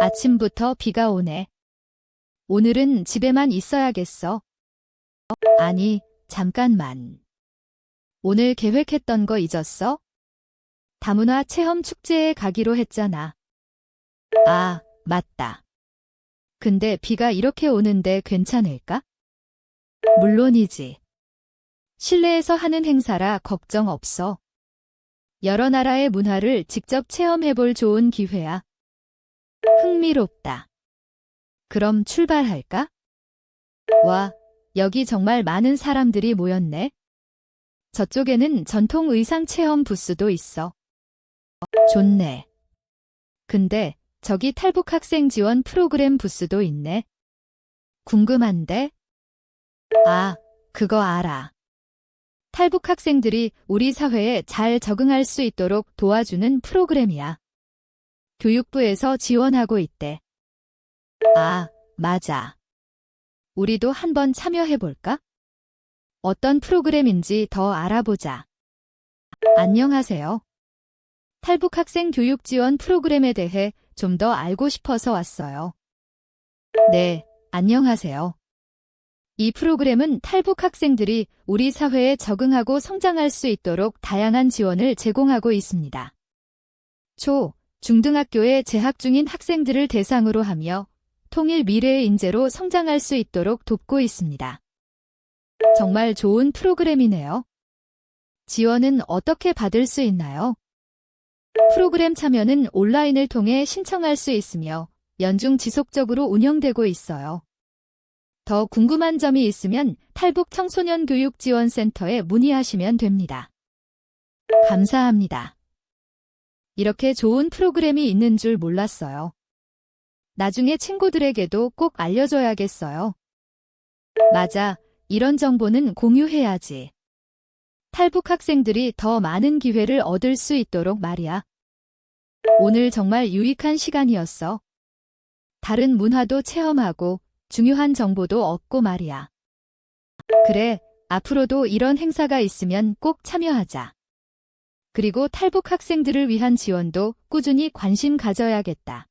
아침부터 비가 오네. 오늘은 집에만 있어야겠어. 아니, 잠깐만. 오늘 계획했던 거 잊었어? 다문화 체험 축제에 가기로 했잖아. 아, 맞다. 근데 비가 이렇게 오는데 괜찮을까? 물론이지. 실내에서 하는 행사라 걱정 없어. 여러 나라의 문화를 직접 체험해볼 좋은 기회야. 흥미롭다. 그럼 출발할까? 와, 여기 정말 많은 사람들이 모였네. 저쪽에는 전통 의상 체험 부스도 있어. 좋네. 근데 저기 탈북 학생 지원 프로그램 부스도 있네. 궁금한데? 아, 그거 알아. 탈북 학생들이 우리 사회에 잘 적응할 수 있도록 도와주는 프로그램이야. 교육부에서 지원하고 있대. 아, 맞아. 우리도 한번 참여해볼까? 어떤 프로그램인지 더 알아보자. 안녕하세요. 탈북 학생 교육 지원 프로그램에 대해 좀 더 알고 싶어서 왔어요. 네, 안녕하세요. 이 프로그램은 탈북 학생들이 우리 사회에 적응하고 성장할 수 있도록 다양한 지원을 제공하고 있습니다. 초, 중등학교에 재학 중인 학생들을 대상으로 하며 통일 미래의 인재로 성장할 수 있도록 돕고 있습니다. 정말 좋은 프로그램이네요. 지원은 어떻게 받을 수 있나요? 프로그램 참여는 온라인을 통해 신청할 수 있으며 연중 지속적으로 운영되고 있어요. 더 궁금한 점이 있으면 탈북 청소년 교육 지원센터에 문의하시면 됩니다. 감사합니다. 이렇게 좋은 프로그램이 있는 줄 몰랐어요. 나중에 친구들에게도 꼭 알려줘야겠어요. 맞아. 이런 정보는 공유해야지. 탈북 학생들이 더 많은 기회를 얻을 수 있도록 말이야. 오늘 정말 유익한 시간이었어. 다른 문화도 체험하고 중요한 정보도 얻고 말이야. 그래, 앞으로도 이런 행사가 있으면 꼭 참여하자. 그리고 탈북 학생들을 위한 지원도 꾸준히 관심 가져야겠다.